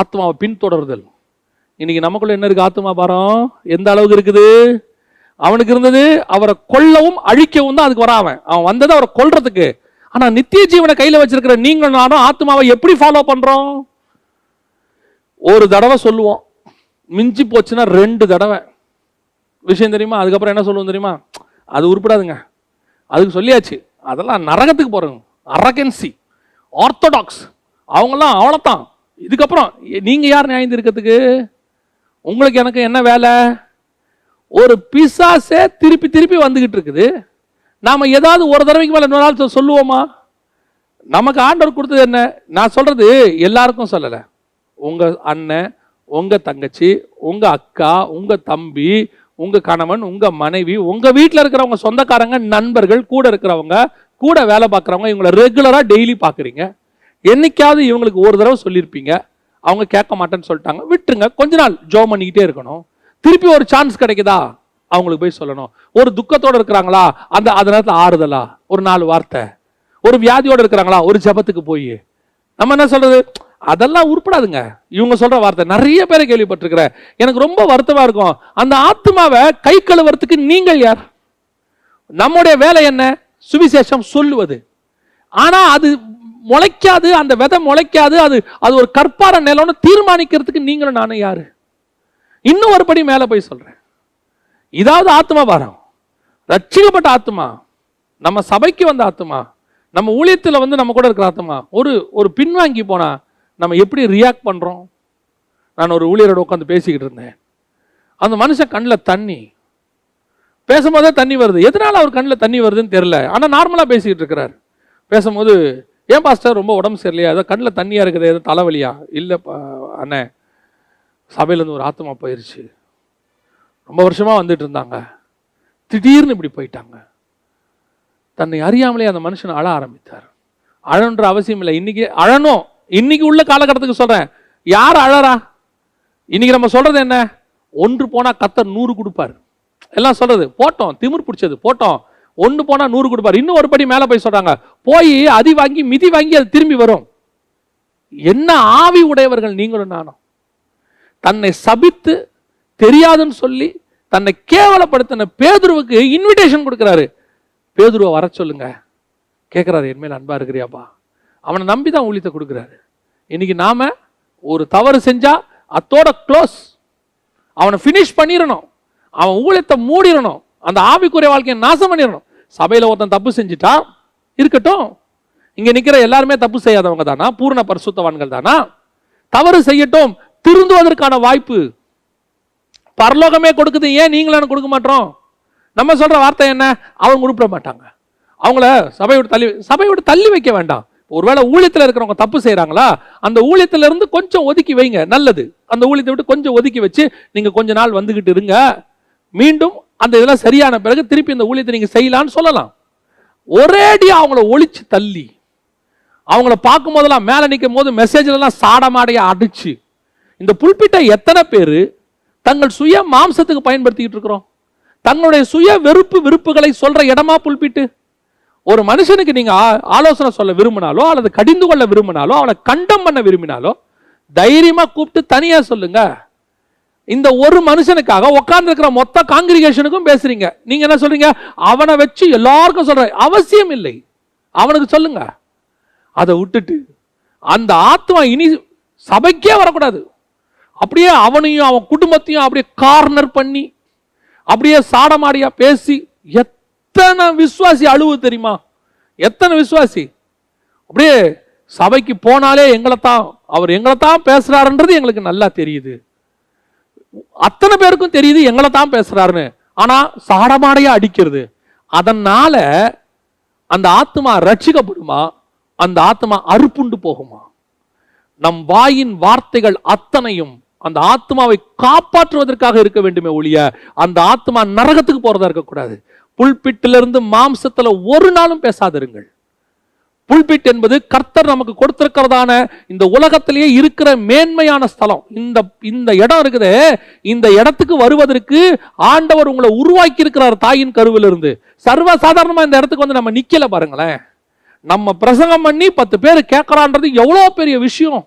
ஆத்மாவை பின்தொடர்தல். இன்னைக்கு நமக்குள்ள என்ன இருக்கு ஆத்மா பாரம் எந்த அளவுக்கு இருக்குது? அவனுக்கு இருந்தது அவரை கொல்லவும் அழிக்கவும் தான் அதுக்கு வரான் அவன். வந்தது அவரை கொல்றதுக்கு. ஆனா நித்திய ஜீவனை கையில வச்சிருக்கிற நீங்க நானும் ஆத்மாவை எப்படி ஃபாலோ பண்றோம்? ஒரு தடவை சொல்லுவோம். மிஞ்சி போச்சுன்னா ரெண்டு தடவை. விஷயம் தெரியுமா? அதுக்கப்புறம் என்ன சொல்லுவோம் தெரியுமா? அது உருப்படாதுங்க. அதுக்கு சொல்லியாச்சு. அதெல்லாம் நரகத்துக்கு போறோங்க அரகன்சி. ஆர்த்தடாக்ஸ் அவங்கெல்லாம் அவ்வளோத்தான் இதுக்கப்புறம் நீங்கள் நீங்க யார் நியாயம் இருக்கிறதுக்கு உங்களுக்கு எனக்கு என்ன வேலை? ஒரு பிசாசே திருப்பி திருப்பி வந்துகிட்டு இருக்குது. நாம ஏதாவது ஒரு தடவைக்கு மேல இன்னொரு நாள் சொல்லுவோமா? நமக்கு ஆண்டவர் கொடுத்தது என்ன? நான் சொல்றது எல்லாருக்கும் சொல்லலை. உங்க அண்ணன் உங்க தங்கச்சி உங்க அக்கா உங்க தம்பி உங்க கணவன் உங்க மனைவி உங்க வீட்டில் இருக்கிறவங்க சொந்தக்காரங்க நண்பர்கள் கூட இருக்கிறவங்க கூட வேலை பார்க்குறவங்க இவங்களை ரெகுலராக டெய்லி பார்க்குறீங்க. என்னைக்காவது இவங்களுக்கு ஒரு தடவை சொல்லியிருப்பீங்க அவங்க கேட்க மாட்டேன்னு சொல்லிட்டாங்க விட்டுருங்க. கொஞ்ச நாள் ஜோ பண்ணிக்கிட்டே இருக்கணும். திருப்பி ஒரு சான்ஸ் கிடைக்குதா? அவங்களுக்கு போய் சொல்லணும். ஒரு துக்கத்தோடு இருக்கிறாங்களா? அந்த அந்த நேரத்தில் ஆறுதலா? ஒரு நாலு வார்த்தை. ஒரு வியாதியோட இருக்கிறாங்களா? ஒரு ஜெபத்துக்கு போய். நம்ம என்ன சொல்றது? அதெல்லாம் உருப்படாதுங்க. இவங்க சொல்ற வார்த்தை நிறைய பேரை கேள்விப்பட்டிருக்கிறேன். எனக்கு ரொம்ப வருத்தமா இருக்கும். அந்த ஆத்மாவை கை கழுவுறதுக்கு நீங்கள் யார்? நம்முடைய வேலை என்ன? சுவிசேஷம் சொல்லுவது. ஆனா அது முளைக்காது அந்த விதை முளைக்காது அது அது ஒரு கற்பார நிலம்னு தீர்மானிக்கிறதுக்கு நீங்களும் நானும் யாரு? இன்னும் ஒரு படி போய் சொல்கிறேன் இதாவது ஆத்மா பாரம். ரட்சிக்கப்பட்ட ஆத்மா நம்ம சபைக்கு வந்த ஆத்மா நம்ம ஊழியத்தில் வந்து நம்ம கூட இருக்கிற ஆத்மா ஒரு ஒரு பின்வாங்கி போனால் நம்ம எப்படி ரியாக்ட் பண்ணுறோம் நான் ஒரு ஊழியரோட உட்காந்து பேசிக்கிட்டு இருந்தேன். அந்த மனுஷன் கண்ணில் தண்ணி. பேசும்போதே தண்ணி வருது. எதனால் அவர் கண்ணில் தண்ணி வருதுன்னு தெரில ஆனால் நார்மலாக பேசிக்கிட்டு இருக்கிறார். பேசும்போது ஏன் பாஸ்டர்? ரொம்ப உடம்பு சரியில்லையா? ஏதோ கண்ணில் தண்ணியாக இருக்குது ஏதோ தலைவலியா? இல்லை அண்ணே சபையிலேருந்து ஒரு ஆத்மா போயிருச்சு. ரொம்ப வருஷமா வந்துட்டு இருந்தாங்க. திடீர்னு இப்படி போயிட்டாங்க. தன்னை அறியாமலே அந்த மனுஷன் அழ ஆரம்பித்தார். அழன்ற அவசியம் இல்லை. இன்னைக்கு அழணும். இன்னைக்கு உள்ள காலகட்டத்துக்கு சொல்கிறேன் யார் அழறா? இன்னைக்கு நம்ம சொல்றது என்ன? ஒன்று போனால் கத்தர் நூறு கொடுப்பார். எல்லாம் சொல்றது. போட்டோம். திமிர் பிடிச்சது. போட்டோம். ஒன்று போனால் நூறு கொடுப்பார். இன்னும் ஒரு படி மேலே போய் சொல்கிறாங்க போய் அதி வாங்கி மிதி வாங்கி அது திரும்பி வரும். என்ன ஆவி உடையவர்கள் நீங்களும் நானும். தன்னை சபித்து தெரியாதுன்னு சொல்லி தன்னை கேவலப்படுத்தின பேதுருவுக்கு இன்விடேஷன் கொடுக்குறாரு. பேதுருவை வர சொல்லுங்க. கேட்குறாரு என்மேல் அன்பா இருக்கிறியாப்பா. அவனை நம்பி தான் ஊழியத்தை கொடுக்குறாரு. இன்னைக்கு நாம ஒரு தவறு செஞ்சா அத்தோட க்ளோஸ் அவனை ஃபினிஷ் பண்ணிடணும் அவன் ஊழியத்தை மூடிடணும் அந்த ஆவிக்குரிய வாழ்க்கையை நாசம் பண்ணிடணும். சபையில் ஒருத்தன் தப்பு செஞ்சுட்டா இருக்கட்டும். இங்கே நிற்கிற எல்லாருமே தப்பு செய்யாதவங்க தானா? பூர்ண பரிசுத்தவான்கள் தானா? தவறு செய்யட்டும். திருந்துவதற்கான வாய்ப்பு. பரலோகமே கொடுக்குது. ஏன் நீங்களும் கொடுக்க மாட்டோம்? நம்ம சொல்கிற வார்த்தை என்ன? அவங்க கொடுப்பிட மாட்டாங்க. அவங்கள சபை விட்டு தள்ளி சபை விட்டு தள்ளி வைக்க வேண்டாம். ஒருவேளை ஊழியத்தில் இருக்கிறவங்க தப்பு செய்கிறாங்களா அந்த ஊழியத்திலிருந்து கொஞ்சம் ஒதுக்கி வைங்க. நல்லது. அந்த ஊழியத்தை விட்டு கொஞ்சம் ஒதுக்கி வச்சு நீங்கள் கொஞ்ச நாள் வந்துக்கிட்டு இருங்க. மீண்டும் அந்த இதெல்லாம் சரியான பிறகு திருப்பி இந்த ஊழியத்தை நீங்கள் செய்யலாம்னு சொல்லலாம். ஒரேடியாக அவங்கள ஒழிச்சு தள்ளி அவங்கள பார்க்கும் போதெல்லாம் மேலே நிற்கும் போது மெசேஜ்ல எல்லாம் அடிச்சு இந்த புல்பிட்டை எத்தனை பேர் தங்கள் சுய மாம்சத்துக்கு பயன்படுத்திக்கிட்டு இருக்கிறோம்? தங்களுடைய சுய வெறுப்பு விருப்புகளை சொல்கிற இடமா புல்பிட்டு? ஒரு மனுஷனுக்கு நீங்கள் ஆலோசனை சொல்ல விரும்பினாலோ அல்லது கடிந்து கொள்ள விரும்பினாலோ அவனை கண்டம் பண்ண விரும்பினாலோ தைரியமாக கூப்பிட்டு தனியாக சொல்லுங்கள் இந்த ஒரு மனுஷனுக்காக உட்கார்ந்துருக்கிற மொத்த காங்கிரிகேஷனுக்கும் பேசுறீங்க. நீங்க என்ன சொல்றீங்க? அவனை வச்சு எல்லாருக்கும் சொல்ற அவசியம் இல்லை. அவனுக்கு சொல்லுங்க. அதை விட்டுட்டு அந்த ஆத்மா இனி சபைக்கே வரக்கூடாது. அப்படியே அவனையும் அவன் குடும்பத்தையும் அப்படியே கார்னர் பண்ணி அப்படியே சாடமாடியா பேசி எத்தனை விசுவாசி அழுவு தெரியுமா? எத்தனை விசுவாசி? அப்படியே சபைக்கு போனாலே எங்களைத்தான் அவர் எங்களை தான் பேசுறாருன்றது எங்களுக்கு நல்லா தெரியுது. அத்தனை பேருக்கும் தெரியுது எங்களை தான் பேசுறாருன்னு. ஆனா சாடமாடையா அடிக்கிறது. அதனால அந்த ஆத்மா ரட்சிக்கப்படுமா? அந்த ஆத்மா அறுப்புண்டு போகுமா? நம் வாயின் வார்த்தைகள் அத்தனையும் அந்த ஆத்மாவை காப்பாற்றுவதற்காக இருக்க வேண்டுமே ஒழிய அந்த ஆத்மா நரகத்துக்கு போறதா இருக்கக்கூடாது. புல்பிட்டிலிருந்து மாம்சத்துல ஒரு நாளும் பேசாதிருங்கள். புல்பிட் என்பது கர்த்தர் நமக்கு கொடுத்திருக்கிறதான இந்த உலகத்திலேயே இருக்கிற மேன்மையான ஸ்தலம். இந்த இந்த இடம் இருக்குது. இந்த இடத்துக்கு வருவதற்கு ஆண்டவர் உங்களை உருவாக்கி இருக்கிறார் தாயின் கருவிலிருந்து. சர்வ சாதாரணமா இந்த இடத்துக்கு வந்து நம்ம நிக்கல பாருங்களேன். நம்ம பிரசங்கம் பண்ணி பத்து பேர் கேட்கறான்றது எவ்வளோ பெரிய விஷயம்.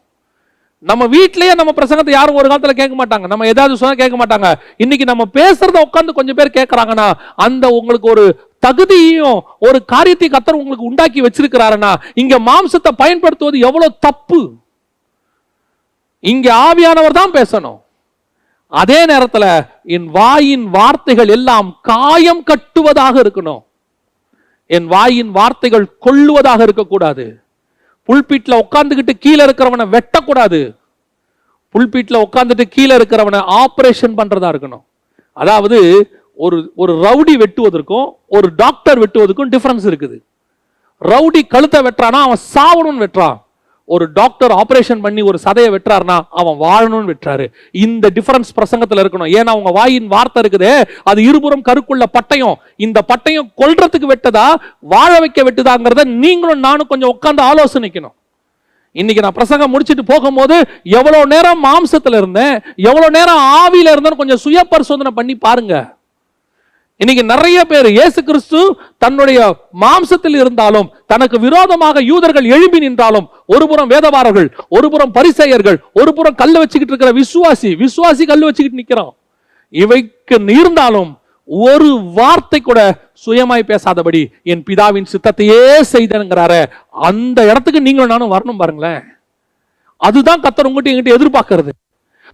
நம்ம வீட்லயே நம்ம பிரசங்கத்தை யாரும் ஒரு காலத்துல கேட்க மாட்டாங்க. நம்ம ஏதாவது சொன்னா கேட்க மாட்டாங்க. இன்னைக்கு நம்ம பேசுறத உட்கார்ந்து கொஞ்சம் பேர் கேட்கறாங்கன்னா அந்த உங்களுக்கு ஒரு தகுதியையும் ஒரு காரியத்தை கத்தர் உங்களுக்கு உண்டாக்கி வச்சிருக்கிறாருன்னா இங்க மாம்சத்தை பயன்படுத்துவது எவ்வளவு தப்பு? இங்க ஆவியானவர் தான் பேசணும். அதே நேரத்துல என் வாயின் வார்த்தைகள் எல்லாம் காயம் கட்டுவதாக இருக்கணும். என் வாயின் வார்த்தைகள் கொள்ளுவதாக இருக்கக்கூடாது. புல்பீட்ல உட்கார்ந்துகிட்டு கீழே இருக்கிறவனை வெட்டக்கூடாது. புல்பீட்ல உட்கார்ந்துட்டு கீழே இருக்கிறவனை ஆபரேஷன் பண்றதா இருக்கணும். அதாவது ஒரு ஒரு ரவுடி வெட்டுவதற்கும் ஒரு டாக்டர் வெட்டுவதற்கும் டிஃப்ரென்ஸ் இருக்குது. ரவுடி கழுத்தை வெட்டுறானா அவன் சாவணும்னு வெட்டுறான். ஒரு டாக்டர் ஆபரேஷன் பண்ணி ஒரு சதையை வெட்டுறாருனா அவன் வாழணும்னு வெட்டுறாரு. இந்த டிஃபரன்ஸ் பிரசங்கத்தில் இருக்கணும். ஏன்னா அவங்க வாயின் வார்த்தை இருக்குதே. அது இருபுறம் கருக்குள்ள பட்டயம். இந்த பட்டயம் கொல்றதுக்கு வெட்டதா வாழ வைக்க வெட்டுதாங்கிறத நீங்களும் நானும் கொஞ்சம் உட்காந்து ஆலோசனைக்கணும். இன்னைக்கு நான் பிரசங்கம் முடிச்சுட்டு போகும்போது எவ்வளோ நேரம் மாம்சத்தில் இருந்தேன் எவ்வளோ நேரம் ஆவியில் இருந்தேன்னு கொஞ்சம் சுய பரிசோதனை பண்ணி பாருங்க. இன்னைக்கு நிறைய பேர் இயேசு கிறிஸ்து தன்னுடைய மாம்சத்தில் இருந்தாலும் தனக்கு விரோதமாக யூதர்கள் எழும்பி நின்றாலும் ஒரு புறம் வேதவாரர்கள் ஒரு புறம் பரிசெயர்கள் ஒரு புறம் வச்சுக்கிட்டு இருக்கிற விசுவாசி விசுவாசி கல் வச்சுக்கிட்டு நிக்கிறான். இவைக்கு இருந்தாலும் ஒரு வார்த்தை கூட சுயமாய் பேசாதபடி என் பிதாவின் சித்தத்தையே செய்தனுங்கிறாரு அந்த இடத்துக்கு நீங்களும் நானும் வரணும் பாருங்களேன். அதுதான் கத்தர் உங்ககிட்ட எங்கிட்ட எதிர்பார்க்கறது.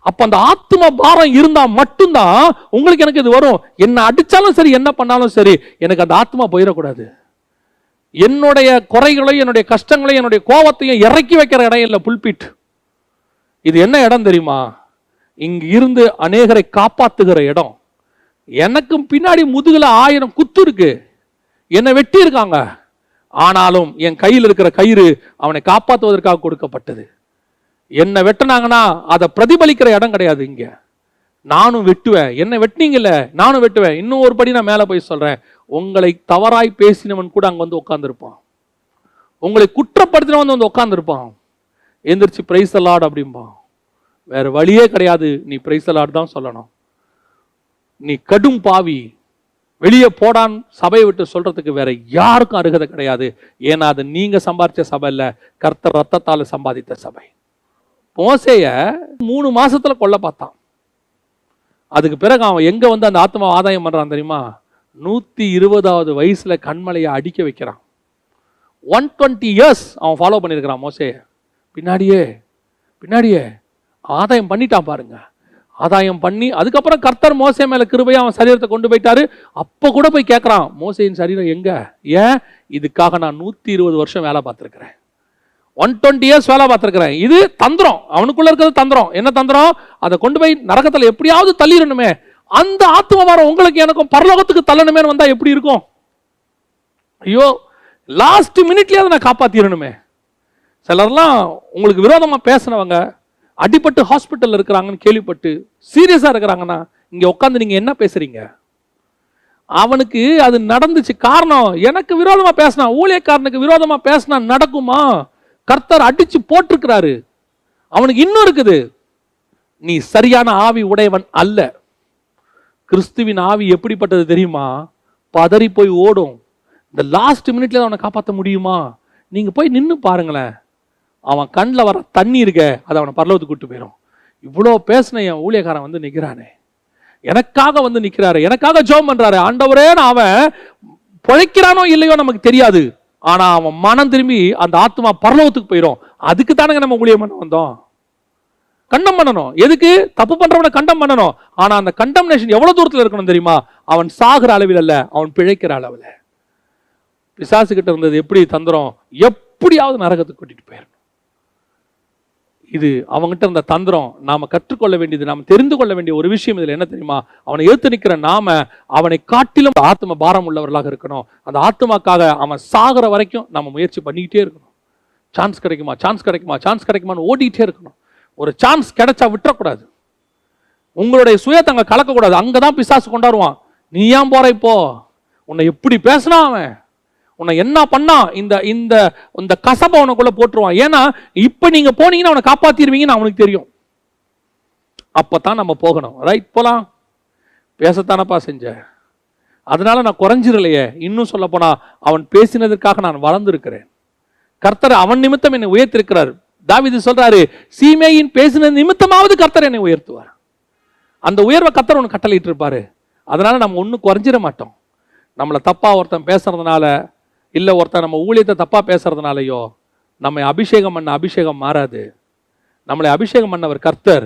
அப்ப அந்த ஆத்ம பாரம் இருந்தா மட்டும்தான் உங்களுக்கு எனக்கு இது வரும். என்ன அடிச்சாலும் சரி என்ன பண்ணாலும் சரி எனக்கு அந்த ஆத்மா போயிடக்கூடாது. என்னுடைய குறைகளையும் என்னுடைய கஷ்டங்களையும் என்னுடைய கோபத்தையும் இறக்கி வைக்கிற இடம் இல்லை புல்பிட். இது என்ன இடம் தெரியுமா? இங்க இருந்து அநேகரை காப்பாத்துகிற இடம். எனக்கும் பின்னாடி முதுகுல ஆயிரம் குத்து இருக்கு. என்னை வெட்டி இருக்காங்க ஆனாலும் என் கையில் இருக்கிற கயிறு அவனை காப்பாற்றுவதற்காக கொடுக்கப்பட்டது. என்னை வெட்டினாங்கன்னா அதை பிரதிபலிக்கிற இடம் கிடையாது இங்க. நானும் வெட்டுவேன். என்னை வெட்டினீங்கல்ல நானும் வெட்டுவேன். இன்னும் ஒரு படி நான் மேலே போய் சொல்றேன். உங்களை தவறாய் பேசினவன் கூட அங்கே வந்து உட்காந்துருப்பான் உங்களை குற்றப்படுத்தினவன் வந்து உட்காந்துருப்பான் எந்திரிச்சு பிரைஸ் அலாட் அப்படிம்பான். வேற வழியே கிடையாது. நீ பிரைஸ் அலாட் தான் சொல்லணும். நீ கடும் பாவி. வெளியே போடான். சபையை விட்டு சொல்றதுக்கு வேற யாருக்கும் அருகதை கிடையாது. ஏன்னா அது நீங்க சம்பாதிச்ச சபை இல்லை கர்த்தர் ரத்தத்தால் சம்பாதித்த சபை. மோசைய மூணு மாசத்துல கொல்ல பார்த்தான். அதுக்கு பிறகு அவன் எங்க வந்து அந்த ஆத்மா ஆதாயம் பண்றான் தெரியுமா? நூத்தி இருபதாவது வயசுல கண்மலையை அடிக்க வைக்கிறான். ஒன் டுவெண்ட்டி இயர்ஸ் அவன் ஃபாலோ பண்ணியிருக்கிறான் மோசைய. பின்னாடியே பின்னாடியே ஆதாயம் பண்ணிட்டான் பாருங்க. ஆதாயம் பண்ணி அதுக்கப்புறம் கர்த்தர் மோசை மேல கிருபையா அவன் சரீரத்தை கொண்டு போயிட்டாரு. அப்ப கூட போய் கேட்கறான் மோசையின் சரீரம் எங்க? ஏன்? இதுக்காக நான் நூத்தி இருபது வருஷம் வேலை பார்த்துருக்கிறேன். ஒன் டுவெண்ட்டி இயர்ஸ் வேலை பார்த்துருக்குறேன். இது தந்திரம். அவனுக்குள்ள இருக்கிறது தந்திரம். என்ன தந்திரம்? அதை கொண்டு போய் நரகத்தில் எப்படியாவது தள்ளிடணுமே. அந்த ஆத்ம வாரம் உங்களுக்கு எனக்கும் பரலோகத்துக்கு தள்ளணுமே வந்தா எப்படி இருக்கும்? ஐயோ லாஸ்ட் மினிட்லயே அதை நான் காப்பாத்திடணுமே. சிலர்லாம் உங்களுக்கு விரோதமா பேசினவங்க அடிபட்டு ஹாஸ்பிட்டலில் இருக்கிறாங்கன்னு கேள்விப்பட்டு சீரியஸா இருக்கிறாங்கன்னா இங்க உட்காந்து நீங்க என்ன பேசுறீங்க? அவனுக்கு அது நடந்துச்சு. காரணம் எனக்கு விரோதமா பேசினா ஊழியக்காரனுக்கு விரோதமா பேசினா நடக்குமா? கர்த்தர் அடிச்சு போட்டிருக்கிறாரு. அவனுக்கு இன்னும் இருக்குது. நீ சரியான ஆவி உடையவன் அல்ல. கிறிஸ்துவின் ஆவி எப்படிப்பட்டது தெரியுமா? பதறி போய் ஓடும். இந்த லாஸ்ட் மினிட்ல அவனை காப்பாற்ற முடியுமா? நீங்க போய் நின்று பாருங்களேன். அவன் கண்ணில் வர தண்ணி இருக்க அதை அவனை பரலவத்துக்கு கூட்டு போயிடும் இவ்வளோ பேசின என் ஊழியக்காரன் வந்து நிற்கிறானே எனக்காக வந்து நிற்கிறாரு எனக்காக ஜோம் பண்றாரு. ஆண்டவரேன்னு அவன் பிழைக்கிறானோ இல்லையோ நமக்கு தெரியாது. ஆனா அவன் மனம் திரும்பி அந்த ஆத்மா பரலோகத்துக்கு போயிடும் அதுக்கு தானங்க நம்ம ஊழியம் பண்ண வந்தோம். கண்டம் பண்ணணும். எதுக்கு? தப்பு பண்றவனை கண்டம் பண்ணணும். ஆனா அந்த கண்டம்னேஷன் எவ்வளவு தூரத்துல இருக்கணும் தெரியுமா? அவன் சாகிற அளவில் அல்ல. அவன் பிழைக்கிற அளவில். பிசாசு கிட்ட இருந்தது எப்படி தந்துடும் எப்படியாவது நரகத்துக்கு கூட்டிட்டு போயிடணும் இது அவங்ககிட்ட இருந்த தந்திரம் நாம் கற்றுக்கொள்ள வேண்டியது நாம் தெரிந்து கொள்ள வேண்டிய ஒரு விஷயம். இதில் என்ன தெரியுமா? அவனை எடுத்து நிற்கிற நாம அவனை காட்டிலும் ஆத்ம பாரம் உள்ளவர்களாக இருக்கணும். அந்த ஆத்மாக்காக அவன் சாகிற வரைக்கும் நம்ம முயற்சி பண்ணிக்கிட்டே இருக்கணும். சான்ஸ் கிடைக்குமா? சான்ஸ் கிடைக்குமா? சான்ஸ் கிடைக்குமான்னு ஓடிக்கிட்டே இருக்கணும். ஒரு சான்ஸ் கிடைச்சா விட்டுறக்கூடாது. உங்களுடைய சுயத்தை அங்கே கலக்கக்கூடாது. அங்கதான் பிசாசு கொண்டாடுவான். நீ ஏன் போற இப்போ? உன்னை எப்படி பேசினா அவன்? உன்னை என்ன பண்ணா இந்த இந்த இந்த கசப்பை உனக்குள்ள போட்டுருவான். ஏன்னா இப்போ நீங்க போனீங்கன்னா அவனை காப்பாற்றிடுவீங்கன்னு அவனுக்கு தெரியும். அப்பதான் நம்ம போகணும். ரைட் போலாம். பேசத்தானப்பா செஞ்ச. அதனால நான் குறைஞ்சிடலையே. இன்னும் சொல்ல போனா அவன் பேசினதற்காக நான் வளர்ந்திருக்கிறேன். கர்த்தர் அவன் நிமித்தம் என்னை உயர்த்திருக்கிறார். தாவிது சொல்றாரு சீமேயின் பேசின நிமித்தமாவது கர்த்தர் என்னை உயர்த்துவார். அந்த உயர்வை கர்த்தர் ஒன்று கட்டளையிட்டு இருப்பாரு அதனால நம்ம ஒன்றும் குறைஞ்சிட மாட்டோம். நம்மளை தப்பாக ஒருத்தன் பேசுறதுனால இல்லை ஒருத்தன் நம்ம ஊழியத்தை தப்பாக பேசுகிறதுனாலையோ நம்மை அபிஷேகம் பண்ண அபிஷேகம் மாறாது. நம்மளை அபிஷேகம் பண்ணவர் கர்த்தர்.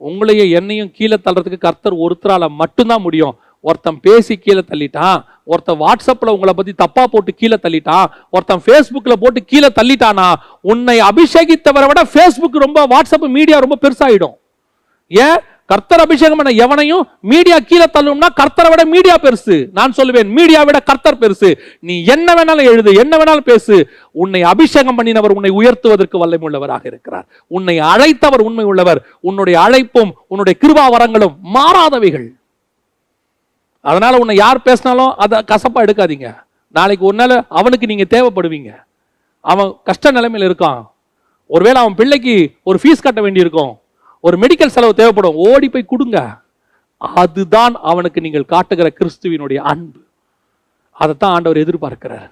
உங்களையே என்னையும் கீழே தள்ளுறதுக்கு கர்த்தர் ஒருத்தரால் மட்டும்தான் முடியும். ஒருத்தன் பேசி கீழே தள்ளிட்டான் ஒருத்தன் வாட்ஸ்அப்பில் உங்களை பற்றி தப்பாக போட்டு கீழே தள்ளிட்டான் ஒருத்தன் ஃபேஸ்புக்கில் போட்டு கீழே தள்ளிட்டானா உன்னை அபிஷேகித்தவரை விட ஃபேஸ்புக் ரொம்ப வாட்ஸ்அப் மீடியா ரொம்ப பெருசாகிடும் ஏன்? கர்த்தர் அபிஷேகம் பண்ண எவனையும் மீடியா கீழே தள்ளும்னா கர்த்தரை விட மீடியா பெருசு. நான் சொல்லுவேன் மீடியா விட கர்த்தர் பெருசு. நீ என்ன வேணாலும் எழுது என்ன வேணாலும் பேசு. உன்னை அபிஷேகம் பண்ணினவர் உன்னை உயர்த்துவதற்கு வல்லமை உள்ளவராக இருக்கிறார். உன்னை அழைத்தவர் உண்மை உள்ளவர். உன்னுடைய அழைப்பும் உன்னுடைய கிருபா வரங்களும் மாறாதவைகள். அதனால உன்னை யார் பேசினாலும் அதை கசப்பா எடுக்காதீங்க. நாளைக்கு ஒரு நாள் அவனுக்கு நீங்க தேவைப்படுவீங்க. அவன் கஷ்ட நிலைமையில இருக்கான். ஒருவேளை அவன் பிள்ளைக்கு ஒரு ஃபீஸ் கட்ட வேண்டியிருக்கும். ஒரு மெடிக்கல் செலவு தேவைப்படும். ஓடி போய் கொடுங்க. அதுதான் அவனுக்கு நீங்கள் காட்டுகிற கிறிஸ்துவினுடைய அன்பு. அதைத்தான் ஆண்டவர் எதிர்பார்க்கிறார்.